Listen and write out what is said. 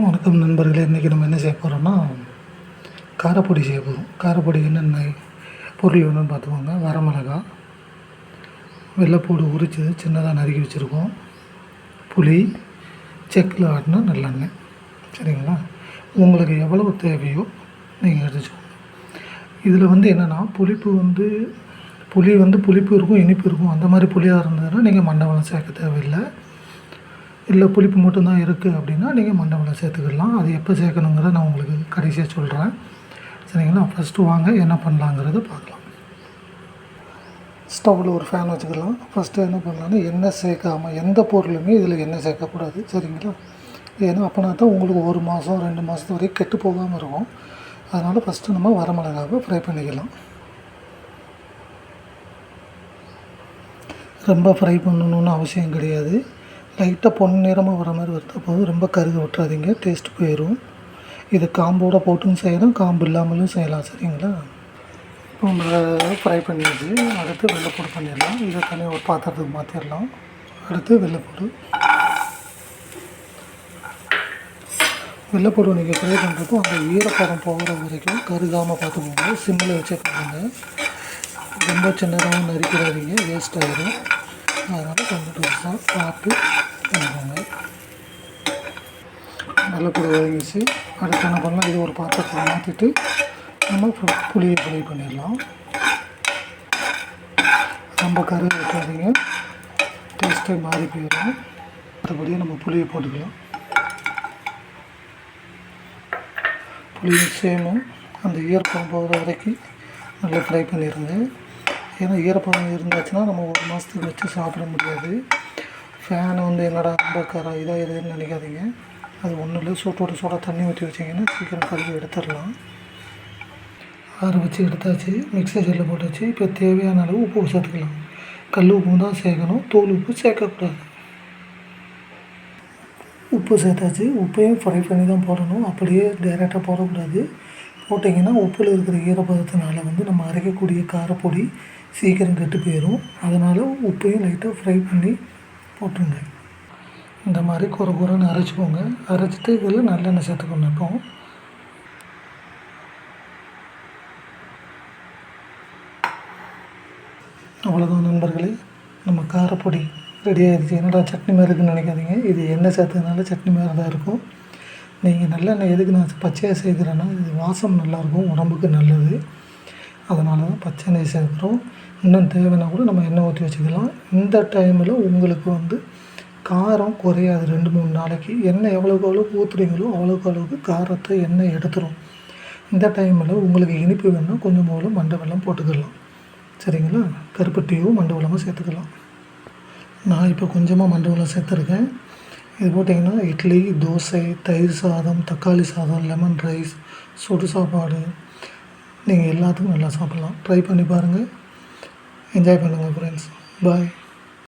வணக்கம் நண்பர்களே இன்றைக்கி நம்ம என்ன செய்ய போகிறோம்னா காரப்பொடி செய்ய போகிறோம் காரப்பொடி என்னென்ன பொருள் வேணும்னு பார்த்துக்கோங்க. வரமிளகா வெள்ளைப்பூடு உரிச்சது சின்னதாக நறுக்கி வச்சுருக்கோம். புளி செக்கில் ஆட்டினா நல்லெண்ணெய். சரிங்களா? உங்களுக்கு எவ்வளவு தேவையோ நீங்கள் எடுத்துக்கோங்க. இதில் வந்து என்னென்னா புளிப்பு வந்து புளி வந்து புளிப்பு இருக்கும் இனிப்பு இருக்கும். அந்த மாதிரி புளியாக இருந்ததுன்னா நீங்கள் மண்டபம் சேர்க்க தேவையில்லை. இல்லை புளிப்பு மட்டும்தான் இருக்குது அப்படின்னா நீங்கள் மண்டபத்தில் சேர்த்துக்கலாம். அது எப்போ சேர்க்கணுங்கிறத நான் உங்களுக்கு கடைசியாக சொல்கிறேன் சரிங்களா? ஃபஸ்ட்டு வாங்க என்ன பண்ணலாங்கிறத பார்க்கலாம். ஸ்டவ்வில் ஒரு ஃபேன் வச்சுக்கலாம். ஃபஸ்ட்டு என்ன பண்ணலான்னா எண்ணெய் சேர்க்காமல் எந்த பொருளுமே இதில் எண்ணெய் சேர்க்கக்கூடாது. சரிங்களா? ஏன்னா அப்போனா தான் உங்களுக்கு ஒரு மாதம் ரெண்டு மாதத்து வரைக்கும் கெட்டு போகாமல் இருக்கும். அதனால் ஃபஸ்ட்டு நம்ம வரமிளகாவை ஃப்ரை பண்ணிக்கலாம். ரொம்ப ஃப்ரை பண்ணணுன்னு அவசியம் கிடையாது. லைட்டாக பொன் நிறமாக வர மாதிரி வருது போது ரொம்ப கருக விட்டுறாதீங்க. டேஸ்ட் போயிடும் இது காம்போட போட்டும் செய்யலாம். காம்பு இல்லாமலும் செய்யலாம். சரிங்களா? இப்போ நம்ம ஃப்ரை பண்ணிடுச்சு அடுத்து வெள்ளைப்பூடு பண்ணிடலாம். இதை தனியாக ஒரு பாத்திரத்துக்கு மாற்றிடலாம் அடுத்து வெள்ளைப்பூடு. வெள்ளைப்பூடு நீங்கள் ஃப்ரை பண்ணுறப்போ அந்த ஈரப்பதம் போகிற வரைக்கும் கருகாமல் பார்த்துக்கோங்க. சிம்மில் வச்சே பண்ணுங்க. ரொம்ப சின்னதாகவும் நறுக்கிறாதீங்க வேஸ்ட் ஆகிடும் அதனால் கொஞ்சம் பெருசாக பார்த்து பண்ணிக்கோங்க வெள்ளைப்பூடு வதங்கிச்சு அடுத்து என்ன பண்ணலாம் இது ஒரு பாத்திரத்தில் மாற்றிட்டு நம்ம புளியை ஃப்ரை பண்ணிடலாம். ரொம்ப கரு வைக்காதீங்க டேஸ்ட்டே மாறி போயிடும். மற்றபடியே நம்ம புளியை போட்டுக்கலாம். புளியை சேமும் அந்த ஈரப்பம் போகிற வரைக்கும் நல்லா ஃப்ரை பண்ணிடுங்க. ஏன்னா ஈரப்பதம் இருந்தாச்சுன்னா நம்ம ஒரு மாதத்துக்கு வச்சு சாப்பிட முடியாது. ஃபேன் வந்து என்னடா ரொம்ப கர இதாகிடுதுன்னு நினைக்காதீங்க. அது ஒன்றும் இல்லை சூட்டோட சூடாக தண்ணி ஊற்றி வச்சிங்கன்னா சீக்கிரம் கழுவி எடுத்துடலாம். ஆற வச்சு எடுத்தாச்சு மிக்ஸி ஜெல்லில் போட்டாச்சு. இப்போ தேவையான அளவு உப்பு சேர்த்துக்கலாம். கல் உப்பு தான் சேர்க்கணும் தூள் உப்பு சேர்க்கக்கூடாது. உப்பு சேர்த்தாச்சு உப்பையும் ஃப்ரை பண்ணி தான் போடணும். அப்படியே டைரெக்டாக போடக்கூடாது. போட்டிங்கன்னா உப்பில் இருக்கிற ஈரப்பதத்தினால வந்து நம்ம அரைக்கக்கூடிய காரப்பொடி சீக்கிரம் கெட்டு போயிடும் அதனால் உப்பையும் லைட்டாக ஃப்ரை பண்ணி போட்டுருங்க. இந்த மாதிரி குறை குறைன்னு அரைச்சிக்கோங்க. அரைச்சிட்டு இதில் நல்லெண்ணெய் சேர்த்துக்கணும் இப்போ. அவ்வளோதான் நண்பர்களே. நம்ம காரப்பொடி ரெடி ஆகிடுச்சு என்னடா சட்னி மாதிரி இருக்குன்னு நினைக்காதீங்க. இது எண்ணெய் சேர்த்ததுனால சட்னி மாதிரி தான் இருக்கும். நீங்கள் நல்லெண்ணெய் எதுக்கு நான் பச்சையாக சேர்க்குறேன்னா இது வாசம் நல்லாயிருக்கும் உடம்புக்கு நல்லது. அதனால தான் பச்சை எண்ணெய் சேர்க்குறோம். இன்னும் தேவைன்னா கூட நம்ம எண்ணெய் ஊற்றி வச்சுக்கலாம். இந்த டைமில் உங்களுக்கு வந்து காரம் குறையாது. ரெண்டு மூணு நாளைக்கு எண்ணெய் எவ்வளோக்கு எவ்வளோ ஊற்றுறீங்களோ அவ்வளோக்கு அளவுக்கு காரத்தை எண்ணெய் எடுத்துரும். இந்த டைமில் உங்களுக்கு இனிப்பு வேணும்னா கொஞ்சம் போல மண்டை வெள்ளம் போட்டுக்கலாம். சரிங்களா? கருப்பட்டியோ மண்டை வெள்ளமும் சேர்த்துக்கலாம். நான் இப்போ கொஞ்சமாக மண்டை வெள்ளம் சேர்த்துருக்கேன். இது போட்டிங்கன்னா இட்லி தோசை தயிர் சாதம் தக்காளி சாதம் லெமன் ரைஸ் சுடு சாப்பாடு நீங்கள் எல்லாத்துக்கும் நல்லா சாப்பிட்லாம். ட்ரை பண்ணி பாருங்கள் என்ஜாய் பண்ணுங்கள் ஃப்ரெண்ட்ஸ் பாய்